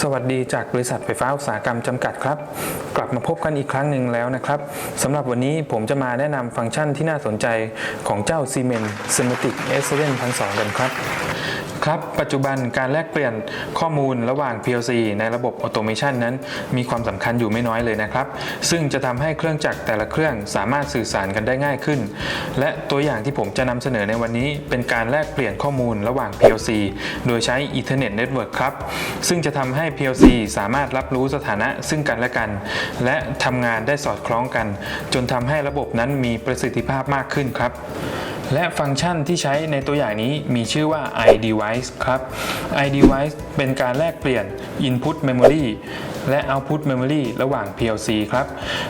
สวัสดีจากบริษัทไฟฟ้าอุตสาหกรรมจำกัดครับ กลับมาพบกันอีกครั้งหนึ่งแล้วนะครับสำหรับวันนี้ผมจะมาแนะนำฟังก์ชันที่น่าสนใจของเจ้าซีเมนต์เซมติกเอสเซนท์พันสองกันครับ ครับปัจจุบันการแลกเปลี่ยนข้อมูลระหว่าง PLC ในระบบออโตเมชันนั้น มีความสำคัญอยู่ไม่น้อยเลยนะครับ ซึ่งจะทำให้เครื่องจักรแต่ละเครื่องสามารถสื่อสารกันได้ง่ายขึ้น และตัวอย่างที่ผมจะนำเสนอในวันนี้เป็นการแลกเปลี่ยนข้อมูลระหว่าง PLC โดยใช้ Ethernet Network ครับ ซึ่งจะทำให้ PLC สามารถรับรู้สถานะซึ่งกันและกัน และทำงานได้สอดคล้องกัน จนทำให้ระบบนั้นมีประสิทธิภาพมากขึ้นครับ และฟังก์ชันที่ใช้ในตัวอย่างนี้มีชื่อว่า iDevice ครับ iDevice เป็นการแลกเปลี่ยน Input Memory และ Output Memory ระหว่าง PLC ครับ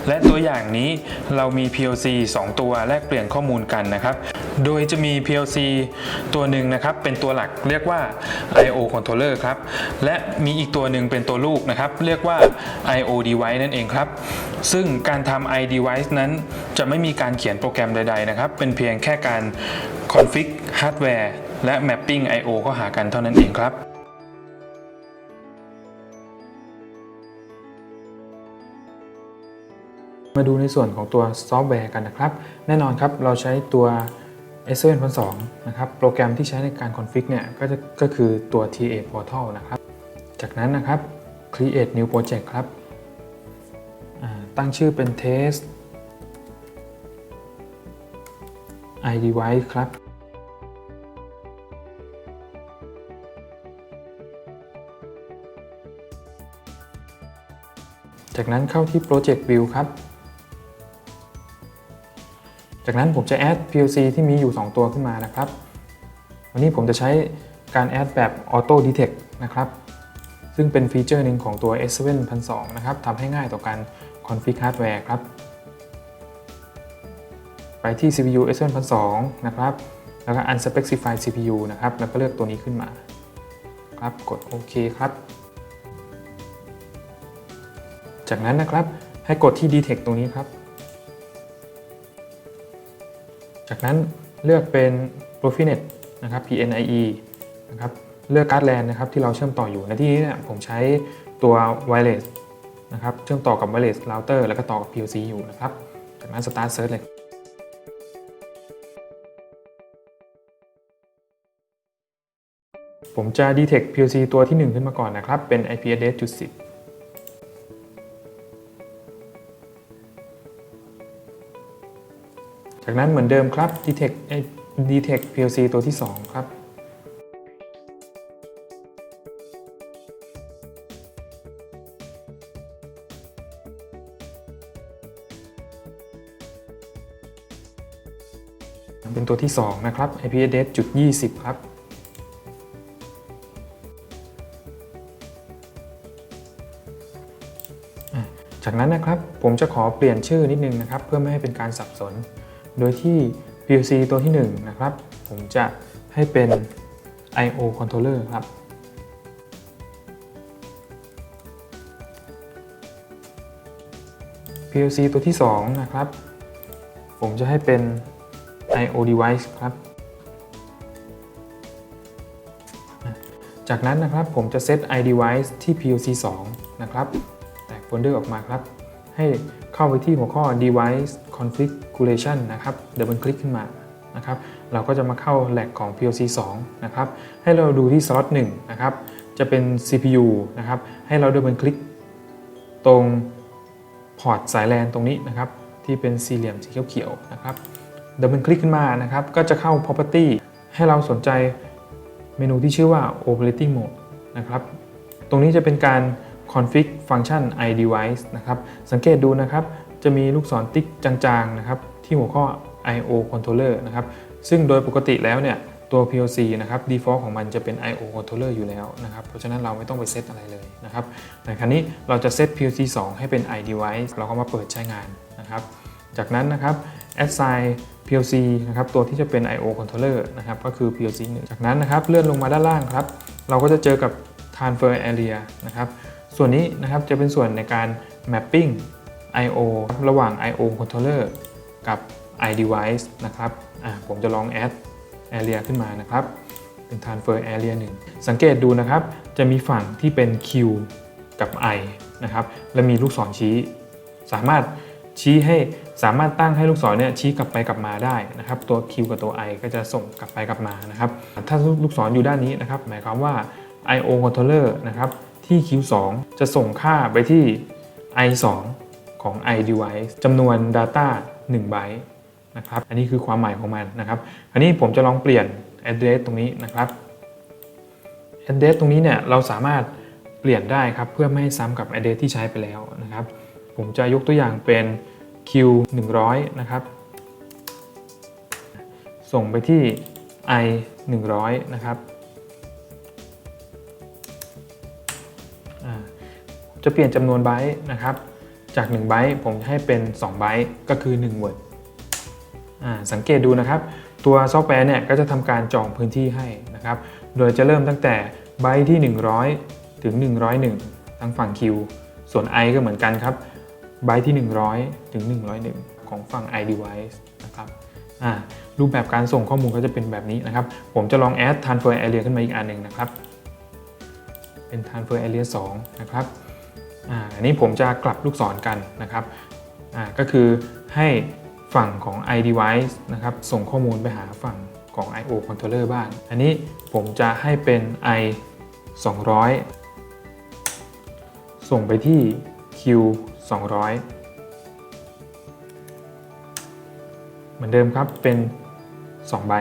และตัวอย่างนี้เรามี PLC 2 ตัวแลกเปลี่ยนข้อมูลกันนะครับ โดยจะมี PLC ตัวหนึ่งนะครับ เป็นตัวหลักเรียกว่า I/O Controller ครับ และมีอีกตัวหนึ่งเป็นตัวลูกนะครับ เรียกว่า I/O Device นั่นเองครับ ซึ่งการทำ iDevice นั้นจะไม่มีการเขียนโปรแกรมใด ๆ นะครับ เป็นเพียงแค่การ config hardware และ mapping I/O เข้าหากันเท่านั้นเองครับ มาดูในส่วนของตัวซอฟต์แวร์กันนะครับ แน่นอนครับเราใช้ตัว s 7 2 2นะครับโปรแกรมที่ใช้ในการคอนฟิกเนี่ยก็จะก็คือตัว TA Portal นะครับ จากนั้นนะครับ create new project ครับตั้งชื่อเป็น test iDevice ครับ จากนั้นเข้าที่ project view ครับ จากนั้นผมจะ add PLC ที่มีอยู่ 2 ตัวขึ้นมานะครับ วันนี้ผมจะใช้การ add แบบ auto detect นะครับ ซึ่งเป็นฟีเจอร์หนึ่งของตัว S7 1002นะครับทำให้ง่ายต่อการ config hardware ครับ ไปที่ CPU S7 1002นะครับ แล้วก็ unspecified CPU นะครับ แล้วก็เลือกตัวนี้ขึ้นมา ครับ กดโอเคครับ จากนั้นนะครับให้กดที่ detect ตรงนี้ครับ จากนั้นเลือกเป็น Profinet นะครับ PNIe นะครับเลือกการ์ดแลนนะครับที่เราเชื่อมต่ออยู่ในที่นี้เนี่ยผมใช้ตัว Wireless นะครับเชื่อมต่อกับ Wireless Router แล้วก็ต่อกับ PLC อยู่นะครับ จากนั้น Start Search เลยผมจะ detect PLC ตัวที่ 1 ขึ้นมาก่อนนะครับ เป็น IP address จุด10 จากนั้นเหมือนเดิมครับ detect เอ่อ detect PLC ตัวที่ 2 ครับ เป็นตัวที่ 2 นะครับ IP address จุด20 ครับจากนั้นนะครับผมจะขอเปลี่ยนชื่อนิดนึงนะครับ เพื่อไม่ให้เป็นการสับสน โดยที่ PLC ตัวที่1นะครับ ผมจะให้เป็น I/O controller ครับ PLC ตัวที่ 2 นะครับ ผมจะให้เป็น I/O device ครับ จากนั้นนะครับผมจะเซต iDevice ที่ PLC 2 นะครับ แตกโฟลเดอร์ออกมาครับ ให้ เข้าไปที่หัวข้อ device configuration นะครับ เดบิลคลิกขึ้นมานะครับ เราก็จะมาเข้าแหลกของ PLC 2 นะครับ ให้เราดูที่สล็อต1นะครับ จะเป็น CPU นะครับ ให้เราเดบิลคลิกตรงพอร์ตสายแลนตรงนี้นะครับ ที่เป็นสี่เหลี่ยมสีเขียวๆนะครับ เดบิลคลิกขึ้นมานะครับ ก็จะเข้า property ให้เราสนใจเมนูที่ชื่อว่า operating mode นะครับ ตรงนี้จะเป็นการ config ฟังก์ชัน iDevice นะครับสังเกตดูนะครับจะมีลูกศรติ๊กจางๆนะครับที่หัวข้อ I/O controller นะครับซึ่งโดยปกติแล้วเนี่ยตัว PLC นะครับ default ของมันจะเป็น I/O controller อยู่แล้วนะครับ เพราะฉะนั้นเราไม่ต้องไปเซตอะไรเลยนะครับ ในครั้นี้เราจะเซต PLC 2 ให้เป็น iDevice เราก็มาเปิดใช้งานนะครับ จากนั้นนะครับ assign PLC นะครับตัวที่จะเป็น I/O controller นะครับก็คือ PLC 1จากนั้นนะครับเลื่อนลงมาด้านล่างครับ เราก็จะเจอกับ transfer area นะครับ ส่วนนี้นะครับจะเป็นส่วนในการ mapping I/O ระหว่าง I/O controller กับ iDevice นะครับผมจะลอง add area ขึ้นมานะครับ เป็น transfer area 1 สังเกตดูนะครับ จะมีฝั่งที่เป็น Q กับ I นะครับ และมีลูกศรชี้ สามารถชี้ให้สามารถตั้งให้ลูกศรเนี่ยชี้กลับไปกลับมาได้นะครับ ตัว Q กับตัว I ก็จะส่งกลับไปกลับมานะครับ ถ้าลูกศรอยู่ด้านนี้นะครับ หมายความว่า I/O controller นะครับ ที่ Q2 จะส่งค่าไปที่ I2 ของ I device จำนวน data 1 byte นะครับอันนี้คือความหมายของมันนะครับอันนี้ผมจะลองเปลี่ยน address ตรงนี้นะครับ address ตรงนี้เนี่ยเราสามารถเปลี่ยนได้ครับเพื่อไม่ให้ซ้ำกับ address ที่ใช้ไปแล้วนะครับ ผมจะยกตัวอย่างเป็น Q 100นะครับ ส่งไปที่ I 100นะครับ จะเปลี่ยนจำนวนไบต์นะครับ จาก1ไบต์ผมจะให้เป็น2ไบต์ก็คือ1 word อ่าสังเกตดูนะครับ ตัวซอฟต์แวร์เนี่ยก็จะทำการจองพื้นที่ให้นะครับ โดยจะเริ่มตั้งแต่ไบต์ที่ 100 ถึง 101 ทางฝั่ง Q ส่วน I ก็เหมือนกันครับไบต์ที่ 100 ถึง 101 ของฝั่ง i device นะครับรูปแบบการส่งข้อมูลก็จะเป็นแบบนี้นะครับ ผมจะลอง add transfer area ขึ้นมาอีกอันหนึ่งนะครับ เป็น transfer area 2 นะครับ อันนี้ผมจะกลับลูกศรกันนะครับก็คือให้ฝั่งของ i device นะครับส่งข้อมูลไปหาฝั่งของ IO controller บ้าง อันนี้ผมจะให้เป็น i 200 ส่งไปที่ Q 200 เหมือนเดิมครับเป็น 2 ใบ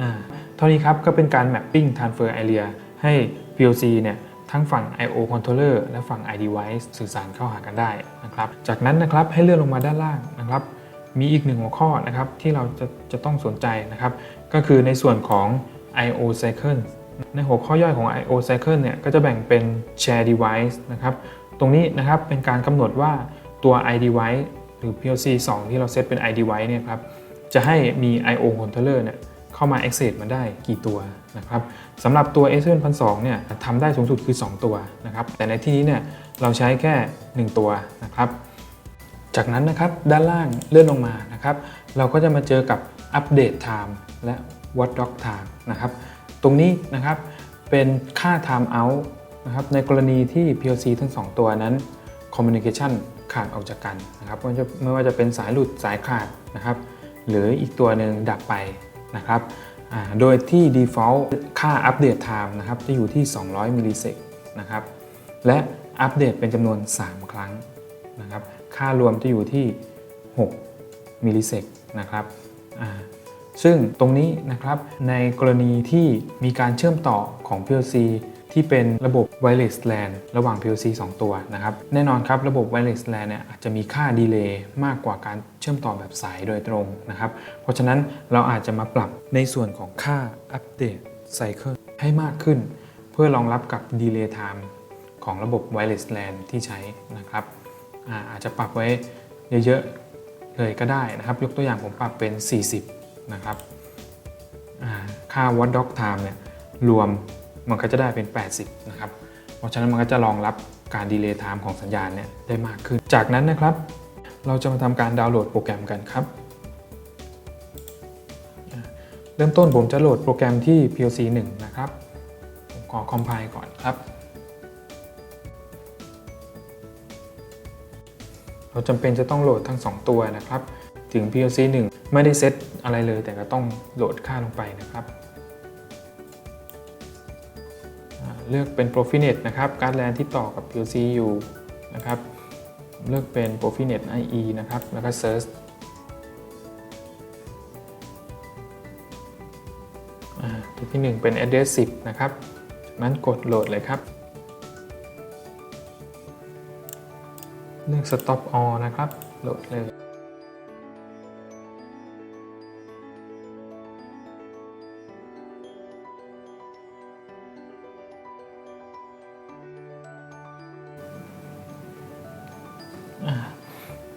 อ่าเท่านี้ครับก็เป็นการ mapping transfer area ให้ PLC เนี่ย ทั้งฝั่ง I/O controller และฝั่ง iDevice สื่อสารเข้าหากันได้นะครับ จากนั้นนะครับให้เลื่อนลงมาด้านล่างนะครับ มีอีกหนึ่งหัวข้อนะครับที่เราจะจะต้องสนใจนะครับ ก็คือในส่วนของ I/O cycle ในหัวข้อย่อยของ I/O cycle เนี่ยก็จะแบ่งเป็น share device นะครับ ตรงนี้นะครับเป็นการกำหนดว่าตัว iDevice หรือ PLC 2 ที่เราเซตเป็น iDevice เนี่ยครับจะให้มี I/O controller เนี่ย เข้ามา access มันได้กี่ตัวนะครับสำหรับตัว a 7 1 2เนี่ยทำได้สูงสุดคือ 2 ตัวนะครับแต่ในที่นี้เนี่ยเราใช้แค่ 1 ตัวนะครับ จากนั้นนะครับด้านล่างเลื่อนลงมานะครับ เราก็จะมาเจอกับอัปเดต time และ watchdog time นะครับตรงนี้นะครับเป็นค่า time out นะครับในกรณีที่ PLC ทั้ง 2 ตัวนั้น communication ขาดออกจากกันนะครับไม่ว่ไม่ว่าจะเป็นสายหลุดสายขาดนะครับ หรืออีกตัวหนึ่งดับไป นะครับโดยที่ default ค่าอัปเดต time นะครับจะอยู่ที่ 200 มิลลิเซกนะครับและอัปเดตเป็นจำนวน 3 ครั้งนะครับค่ารวมจะอยู่ที่ 6 มิลลิเซกนะครับซึ่งตรงนี้นะครับในกรณีที่มีการเชื่อมต่อของ PLC ที่เป็นระบบ Wireless LAN ระหว่าง PLC 2 ตัวนะครับ แน่นอนครับระบบ Wireless LAN เนี่ยอาจจะมีค่าดีเลย์มากกว่าการเชื่อมต่อแบบสายโดยตรงนะครับ เพราะฉะนั้นเราอาจจะมาปรับในส่วนของค่าอัปเดตไซเคิลให้มากขึ้น เพื่อรองรับกับดีเลย์ไทม์ของระบบ Wireless LAN ที่ใช้นะครับอาอาจจะปรับไว้เยอะๆเลยก็ได้นะครับ ยกตัวอย่างผมปรับเป็น 40 นะครับค่า Watchdog Time เนี่ยรวม มันก็จะได้เป็น 80 นะครับ เพราะฉะนั้นมันก็จะรองรับการดีเลย์ไทม์ของสัญญาณเนี่ยได้มากขึ้น จากนั้นนะครับ เราจะมาทำการดาวน์โหลดโปรแกรมกันครับ เริ่มต้นผมจะโหลดโปรแกรมที่ PLC 1 นะครับ ผมขอคอมไพล์ก่อนครับ เราจำเป็นจะต้องโหลดทั้ง 2 ตัวนะครับ ถึง PLC 1 ไม่ได้เซตอะไรเลยแต่ก็ต้องโหลดค่าลงไปนะครับ เลือกเป็น Profinet นะครับการ์ดแลนที่ต่อกับ PLC อยู่นะครับเลือกเป็น Profinet IE นะครับแล้วก็ Search อ่าตัวที่ 1 เป็น address 10 นะครับจากนั้นกดโหลดเลยครับ เลือก stop all นะครับ โหลดเลย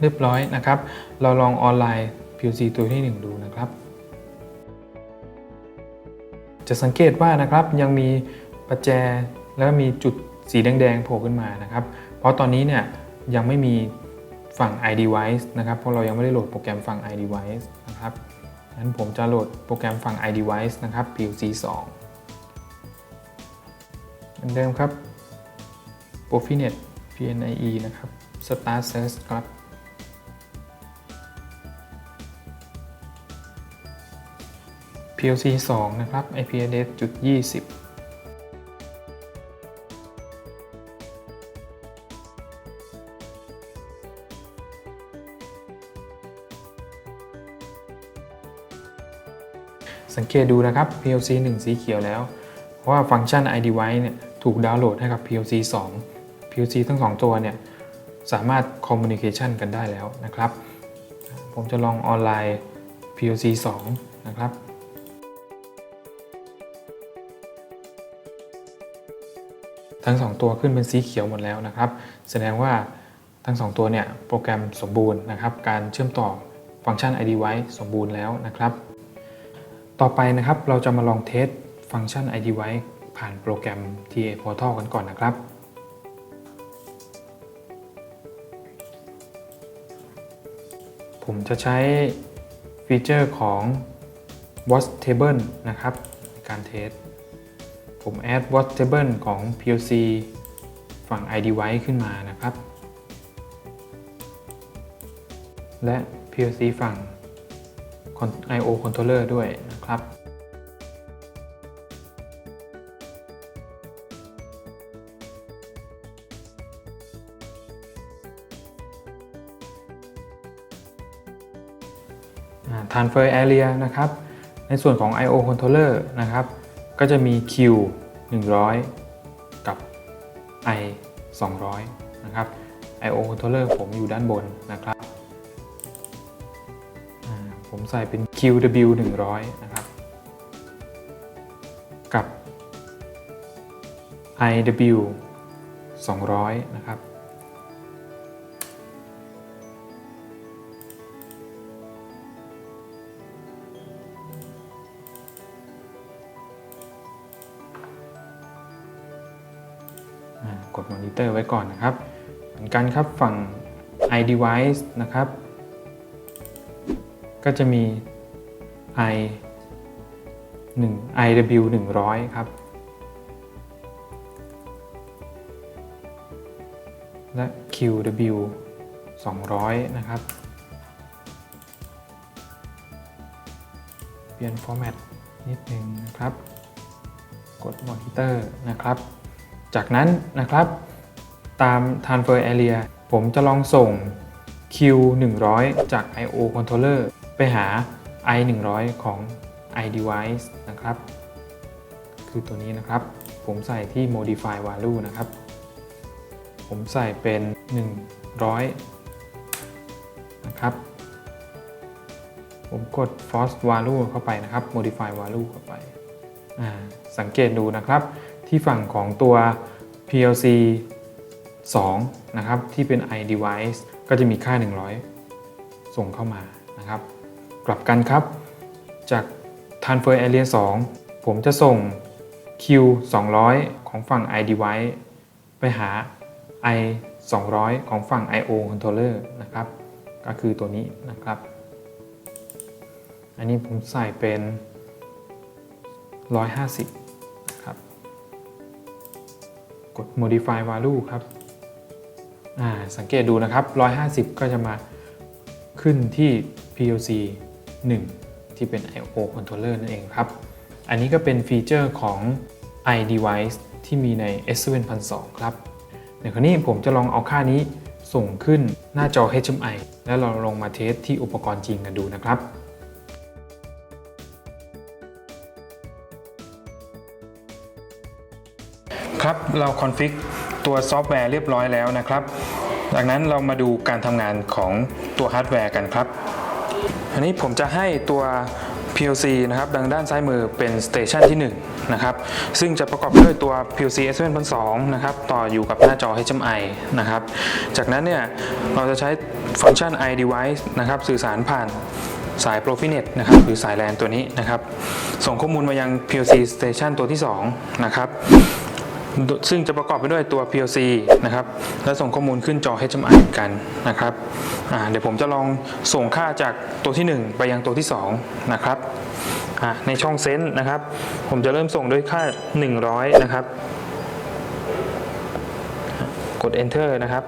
เรียบร้อยนะครับ เราลองออนไลน์ PLC ตัวที่ 1 ดูนะครับ จะสังเกตว่านะครับยังมีประแจแล้วมีจุดสีแดงๆโผล่ขึ้นมานะครับ เพราะตอนนี้เนี่ยยังไม่มีฝั่ง iDevice นะครับ เพราะเรายังไม่ได้โหลดโปรแกรมฝั่ง iDevice นะครับงั้นผมจะโหลดโปรแกรมฝั่ง iDevice นะครับ PLC 2เหมือนเดิมครับ Profinet PNIe นะครับ Start Search ครับ PLC 2 นะครับ IP address จุด20สังเกตดูนะครับ PLC 1 สีเขียวแล้ว เพราะว่าฟังก์ชัน iDevice เนี่ยถูกดาวน์โหลดให้กับ PLC 2 PLC ทั้ง 2 ตัวเนี่ยสามารถ communication กันได้แล้วนะครับ ผมจะลองออนไลน์ PLC 2 นะครับ ทั้ง 2 ตัวขึ้นเป็นสีเขียวหมดแล้วนะครับ แสดงว่าทั้ง 2 ตัวเนี่ยโปรแกรมสมบูรณ์นะครับ การเชื่อมต่อฟังก์ชัน iDevice สมบูรณ์แล้วนะครับ ต่อไปนะครับเราจะมาลองเทสฟังก์ชัน iDevice ผ่านโปรแกรม TA Portal กันก่อนนะครับผมจะใช้ฟีเจอร์ของ Watch Table นะครับในการเทส ผม add Watch Table ของ PLC ฝั่ง i d v i c e ขึ้นมานะครับ และ PLC ฝั่ง I/O controller ด้วยนะครับอ่า transfer area นะครับ ในส่วนของ I/O controller นะครับ ก็จะมี Q 100 กับ I 200 นะครับ I/O controller ผมอยู่ด้านบนนะครับ ผมใส่เป็น QW 100 นะครับ กับ IW 200 นะครับ กดมอนิเตอร์ไว้ก่อนนะครับ เหมือนกันครับฝั่ง iDevice นะครับ ก็จะมี i 1 iw 100 ครับ และ qw 200 นะครับ เปลี่ยนฟอร์แมตนิดนึงนะครับ กดมอนิเตอร์นะครับ จากนั้นนะครับ ตาม transfer area ผมจะลองส่ง Q 100จาก I/O controller ไปหา I 100ของ iDevice นะครับ คือตัวนี้นะครับ ผมใส่ที่ modify value นะครับ ผมใส่เป็น 100 นะครับ ผมกด force value เข้าไปนะครับ modify value เข้าไป สังเกตดูนะครับ ที่ฝั่งของตัว PLC 2 นะครับ ที่เป็น iDevice ก็จะมีค่า 100 ส่งเข้ามานะครับ กลับกันครับ จาก transfer area 2 ผมจะส่ง Q 200 ของฝั่ง iDevice ไปหา I 200 ของฝั่ง I/O controller นะครับ ก็คือตัวนี้นะครับ อันนี้ผมใส่เป็น 150 กด modify value ครับอ่าสังเกตดูนะครับ 150 ก็จะมาขึ้นที่ PLC 1 ที่เป็น I/O controller นั่นเองครับ อันนี้ก็เป็นฟีเจอร์ของ iDevice ที่มีใน S7002 ครับในคราวนี้ผมจะลองเอาค่านี้ส่งขึ้นหน้าจอ HMI แล้วเราลองมาเทสที่อุปกรณ์จริงกันดูนะครับ เราคอนฟิกตัวซอฟต์แวร์เรียบร้อยแล้วนะครับ จากนั้นเรามาดูการทำงานของตัวฮาร์ดแวร์กันครับ อันนี้ผมจะให้ตัว PLC นะครับดังด้านซ้ายมือเป็นสเตชันที่1นะครับซึ่งจะประกอบด้วยตัว PLC S7 2นะครับต่ออยู่กับหน้าจอ HMI นะครับจากนั้นเนี่ยเราจะใช้ฟังก์ชัน iDevice นะครับสื่อสารผ่านสาย Profinet นะครับหรือสาย LAN ตัวนี้นะครับส่งข้อมูลมายัง PLC Station ตัวที่ 2 นะครับ ซึ่งจะประกอบไปด้วยตัว PLC นะครับและส่งข้อมูลขึ้นจอ HMI กันนะครับเดี๋ยวผมจะลองส่งค่าจากตัวที่ 1 ไปยังตัวที่ 2 นะครับในช่องเซนส์นะครับ ผมจะเริ่มส่งด้วยค่า 100 นะครับ กด enter นะครับ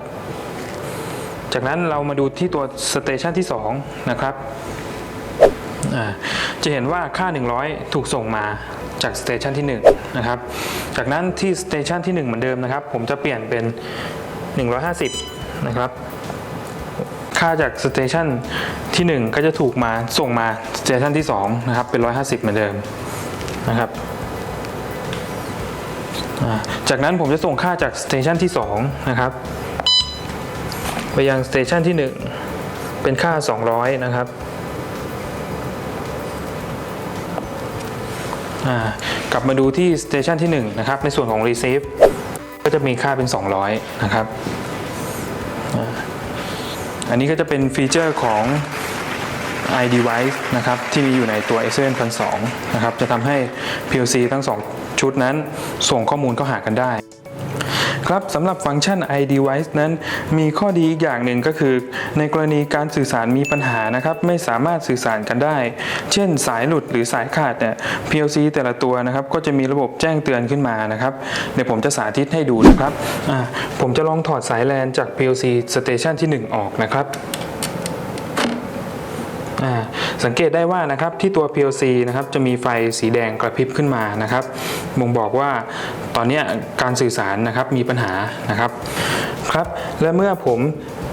จากนั้นเรามาดูที่ตัวสเตชันที่ 2 นะครับจะเห็นว่าค่า 100 ถูกส่งมา จากสเตชันที่1นะครับ จากนั้นที่สเตชันที่ 1 เหมือนเดิมนะครับ ผมจะเปลี่ยนเป็น 150 นะครับ ค่าจากสเตชันที่ 1 ก็จะถูกมาส่งมาสเตชันที่2นะครับเป็น 150 เหมือนเดิมนะครับจากนั้นผมจะส่งค่าจากสเตชันที่2นะครับไปยังสเตชันที่ 1 เป็นค่า 200 นะครับอ่า กลับมาดูที่สเตชันที่1นะครับในส่วนของ receive ก็จะมีค่าเป็น 200 นะครับอันนี้ก็จะเป็นฟีเจอร์ของ iDevice นะครับที่มีอยู่ในตัว s อ n 1 2นะครับจะทำให้ PLC ทั้ง 2 ชุดนั้นส่งข้อมูลเข้าหากันได้ ครับสำหรับฟังก์ชัน iDevice นั้น มีข้อดีอีกอย่างหนึ่งก็คือ ในกรณีการสื่อสารมีปัญหานะครับไม่สามารถสื่อสารกันได้ เช่น สายหลุดหรือสายขาดเนี่ย PLC แต่ละตัวนะครับก็จะมีระบบแจ้งเตือนขึ้นมานะครับ เดี๋ยวผมจะสาธิตให้ดูนะครับผมจะลองถอดสายแลนจาก PLC Station ที่ 1 ออกนะครับ สังเกตได้ว่านะครับที่ตัว PLC นะครับจะมีไฟสีแดงกระพริบขึ้นมานะครับบ่งบอกว่าตอนนี้การสื่อสารนะครับมีปัญหานะครับครับและเมื่อผม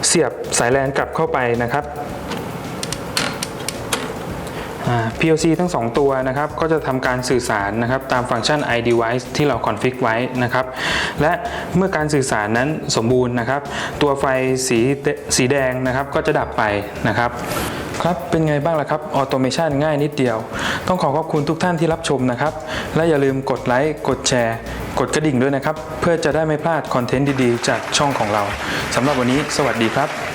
เสียบสายแลนกลับเข้าไปนะครับ PLC ทั้ง 2 ตัวนะครับก็จะทำการสื่อสารนะครับตามฟังก์ชัน iDevice ที่เราคอนฟิกไว้นะครับและเมื่อการสื่อสารนั้นสมบูรณ์นะครับ ตัวไฟสีสีแดงนะครับก็จะดับไปนะครับ ครับ เป็นไงบ้างล่ะครับ ออโตเมชันง่ายนิดเดียว ต้องขอขอบคุณทุกท่านที่รับชมนะครับ และอย่าลืมกดไลค์ กดแชร์ กดกระดิ่งด้วยนะครับ เพื่อจะได้ไม่พลาดคอนเทนต์ดีๆ จากช่องของเราสำหรับวันนี้ สวัสดีครับ